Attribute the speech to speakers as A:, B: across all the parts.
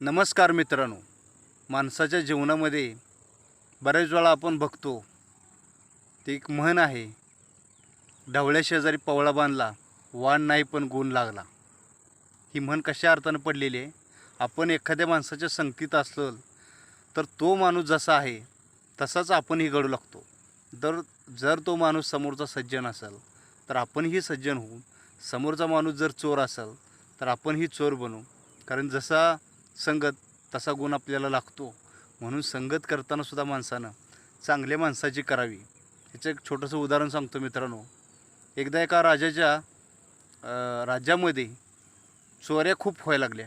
A: नमस्कार मित्रांनो. माणसाच्या जीवनामध्ये बऱ्याच वेळा आपण बघतो ते एक म्हण आहे ढवळ्या शेजारी पवळा बांधला वाण नाही पण गुण लागला. ही म्हण कशा अर्थानं पडलेली आहे? आपण एखाद्या माणसाच्या संगतीत असलो तर तो माणूस जसा आहे तसाच आपणही घडू लागतो. तर जर तो माणूस समोरचा सज्जन असेल तर आपणही सज्जन होऊ समोरचा माणूस जर चोर असेल तर आपणही चोर बनू. कारण जसा संगत तसा गुण आपल्याला लागतो. म्हणून संगत करताना सुद्धा माणसानं चांगल्या माणसाची करावी. ह्याचं एक छोटंसं उदाहरण सांगतो मित्रांनो. एकदा एका राजाच्या राज्यामध्ये चोऱ्या खूप व्हायला लागल्या.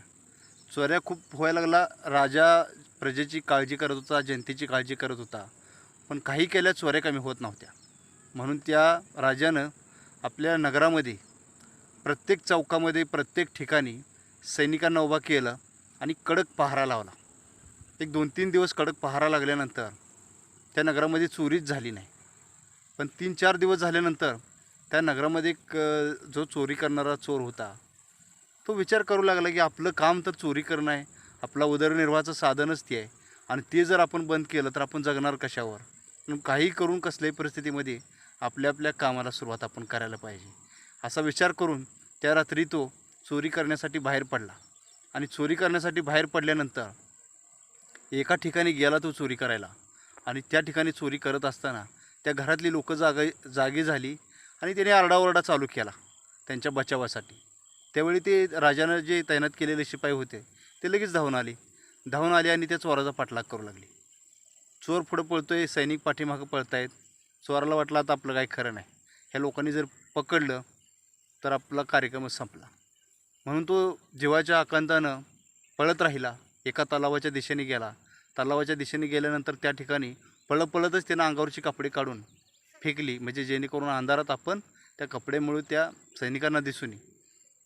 A: चोऱ्या खूप व्हायला लागला. राजा प्रजेची काळजी करत होता जनतेची काळजी करत होता. पण काही केल्या चोऱ्या कमी होत नव्हत्या. म्हणून त्या राजानं आपल्या नगरामध्ये प्रत्येक चौकामध्ये प्रत्येक ठिकाणी सैनिकांना उभा केलं. आणि कडक पहारा लावला. एक दोन तीन दिवस कडक पहारा लागल्यानंतर त्या नगरामध्ये चोरीच झाली नाही. पण तीन चार दिवस झाल्यानंतर त्या नगरामध्ये एक जो चोरी करणारा चोर होता तो विचार करू लागला की आपलं काम तर चोरी करणं आहे. आपला उदरनिर्वाहाचं साधनच ते आहे. आणि ते जर आपण बंद केलं तर आपण जगणार कशावर? म्हणून काही करून कसल्याही परिस्थितीमध्ये आपल्या आपल्या कामाला सुरुवात आपण करायला पाहिजे. असा विचार करून त्या रात्री तो चोरी करण्यासाठी बाहेर पडला. आणि चोरी करण्यासाठी बाहेर पडल्यानंतर एका ठिकाणी गेला तो चोरी करायला. आणि त्या ठिकाणी चोरी करत असताना त्या घरातली लोकं जागा जागी झाली आणि त्याने आरडाओरडा चालू केला त्यांच्या बचावासाठी. त्यावेळी ते राजानं जे तैनात केलेले शिपाई होते ते लगेच धावून आले. धावून आले आणि त्या चोराचा पाठलाग करू लागले. चोर पुढं पळतो आहे सैनिक पाठीमागं पळतायत. चोराला वाटलं आता आपलं काही खरं नाही. ह्या लोकांनी जर पकडलं तर आपला कार्यक्रमच संपला. म्हणून तो जीवाच्या आकांतानं पळत राहिला. एका तलावाच्या दिशेने गेला. तलावाच्या दिशेने गेल्यानंतर त्या ठिकाणी पळत पळतच त्यानं अंगावरची कपडे काढून फेकली. म्हणजे जेणेकरून अंधारात आपण त्या कपड्यामुळे त्या सैनिकांना दिसून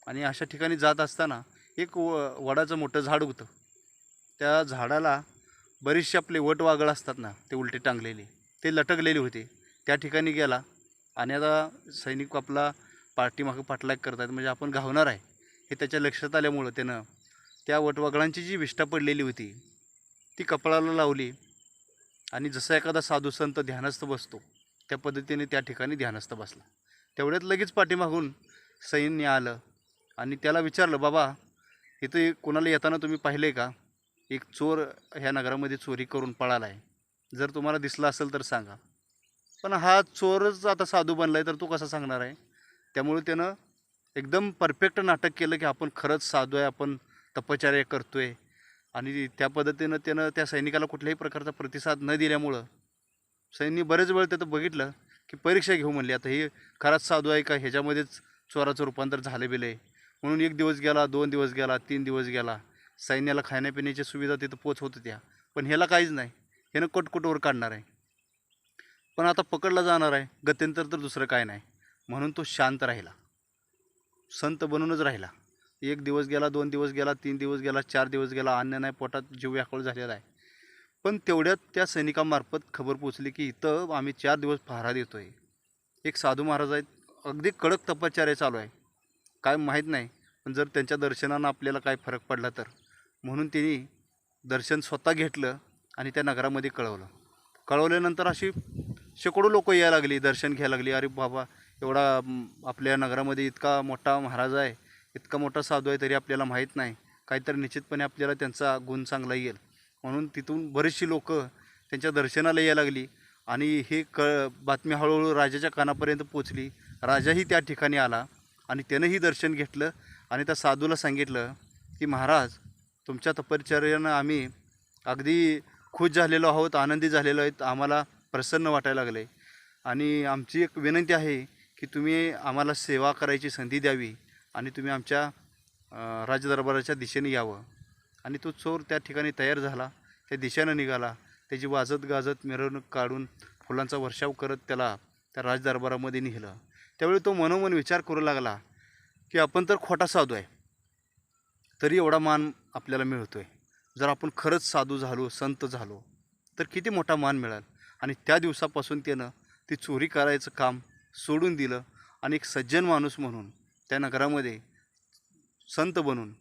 A: आणि अशा ठिकाणी जात असताना एक व वडाचं मोठं झाड होतं. त्या झाडाला बरेचसे आपले वट वागळ असतात ना ते उलटे टांगलेले. ते लटकलेले होते. त्या ठिकाणी गेला आणि आता सैनिक आपला पाठीमागं पाठलाग करत आहेत म्हणजे आपण घावणार आहे. हे त्याच्या लक्षात आल्यामुळं त्यानं त्या वटवागळांची जी विष्ठा पडलेली होती ती कपाळाला लावली आणि जसा एखादा साधू संत ध्यानस्थ बसतो त्या पद्धतीने त्या ठिकाणी ध्यानस्थ बसला. तेवढ्यात लगेच पाठीमागून सैन्य आलं आणि त्याला विचारलं बाबा इथं कोणाला येताना तुम्ही पाहिले का? एक चोर ह्या नगरामध्ये चोरी करून पळाला आहे जर तुम्हाला दिसला असेल तर सांगा. पण हा चोरच आता साधू बनला आहे तर तो कसा सांगणार आहे? त्यामुळे त्यानं एकदम परफेक्ट नाटक केलं की आपण खरंच साधू आहे आपण तपश्चर्या करतो आहे आणि त्या पद्धतीनं त्यानं त्या सैनिकाला कुठल्याही प्रकारचा प्रतिसाद न दिल्यामुळं सैनिक बरेच वेळ त्याचं बघितलं की परीक्षा घेऊ म्हणली. आता हे खराच साधू आहे का? ह्याच्यामध्येच चोराचं रूपांतर झालं बिलं आहे. म्हणून एक दिवस गेला दोन दिवस गेला तीन दिवस गेला. सैन्याला खाण्यापिण्याची सुविधा तिथं पोच होत होत्या. पण ह्याला काहीच नाही. ह्यानं कटकुटवर काढणार आहे. पण आता पकडला जाणार आहे. गत्यंतर तर दुसरं काय नाही. म्हणून तो शांत राहिला. संत बनूनच राहिला. एक दिवस गेला दोन दिवस गेला तीन दिवस गेला चार दिवस गेला अन्न नाही पोटात जीव व्याकुळ झालेला आहे. पण तेवढ्यात त्या सैनिकामार्फत खबर पोचली की इथं आम्ही चार दिवस पहारा देतो आहे एक साधू महाराज आहेत. अगदी कडक तपश्चर्या चालू आहे. काय माहीत नाही पण जर त्यांच्या दर्शनानं आपल्याला काय फरक पडला तर. म्हणून त्यांनी दर्शन स्वतः घेतलं आणि त्या नगरामध्ये कळवलं. कळवल्यानंतर अशी शेकडो लोक यायला लागली दर्शन घ्यायला लागली. अरे बाबा एवढा आपल्या नगरामध्ये इतका मोठा महाराज आहे इतका मोठा साधू आहे तरी आपल्याला माहीत नाही. काहीतरी निश्चितपणे आपल्याला त्यांचा गुण चांगला येईल. म्हणून तिथून बरीचशी लोक त्यांच्या दर्शनाला यायला लागली आणि हे क बातमी हळूहळू राजाच्या कानापर्यंत पोचली. राजाही त्या ठिकाणी आला आणि त्यानंही दर्शन घेतलं आणि त्या साधूला सांगितलं की महाराज तुमच्या तपश्चर्यानं आम्ही अगदी खुश झालेलो आहोत आनंदी झालेलो आहेत आम्हाला प्रसन्न वाटायला लागले आणि आमची एक विनंती आहे की तुम्ही आम्हाला सेवा करायची संधी द्यावी आणि तुम्ही आमच्या राजदरबाराच्या दिशेने यावं. आणि तो चोर त्या ठिकाणी तयार झाला त्या दिशेनं निघाला त्याची वाजत गाजत मिरवणूक काढून फुलांचा वर्षाव करत त्याला त्या राजदरबारामध्ये नेलं. त्यावेळी तो मनोमन विचार करू लागला की आपण तर खोटा साधू आहे तरी एवढा मान आपल्याला मिळतो आहे जर आपण खरंच साधू झालो संत झालो तर किती मोठा मान मिळाल. आणि त्या दिवसापासून त्यानं ती चोरी करायचं काम सोडून दिलं आणि एक सज्जन माणूस म्हणून त्या नगरामध्ये संत बनून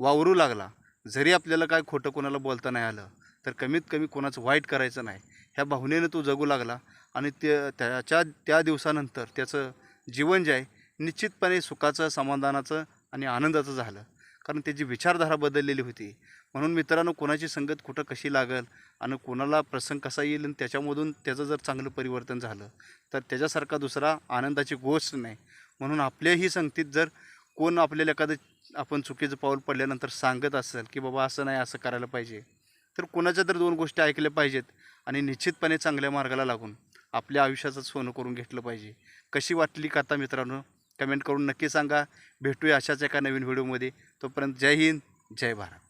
A: वावरू लागला. जरी आपल्याला काय खोटं कोणाला बोलता नाही आलं तर कमीत कमी कोणाचं वाईट करायचं नाही. ह्या भावनेनं तो जगू लागला आणि ते त्याच्या त्या दिवसानंतर त्याचं जीवन जे आहे निश्चितपणे सुखाचं समाधानाचं आणि आनंदाचं झालं. कारण त्याची विचारधारा बदललेली होती. म्हणून मित्रांनो कोणाची संगत कुठं कशी लागल आणि कोणाला प्रसंग कसा येईल आणि त्याच्यामधून त्याचं जर चांगलं परिवर्तन झालं तर त्याच्यासारखा दुसरा आनंदाची गोष्ट नाही. म्हणून आपल्याही संगतीत जर कोण आपल्याला एखादं आपण चुकीचं पाऊल पडल्यानंतर सांगत असेल की बाबा असं नाही असं करायला पाहिजे तर कोणाच्या तर दोन गोष्टी ऐकल्या पाहिजेत आणि निश्चितपणे चांगल्या मार्गाला लागून आपल्या आयुष्याचं सोनं करून घेतलं पाहिजे. कशी वाटली कथा मित्रांनो? कमेंट करून नक्की सांगा. भेटूया अशाच एका नवीन व्हिडिओमध्ये. तोपर्यंत जय हिंद जय भारत.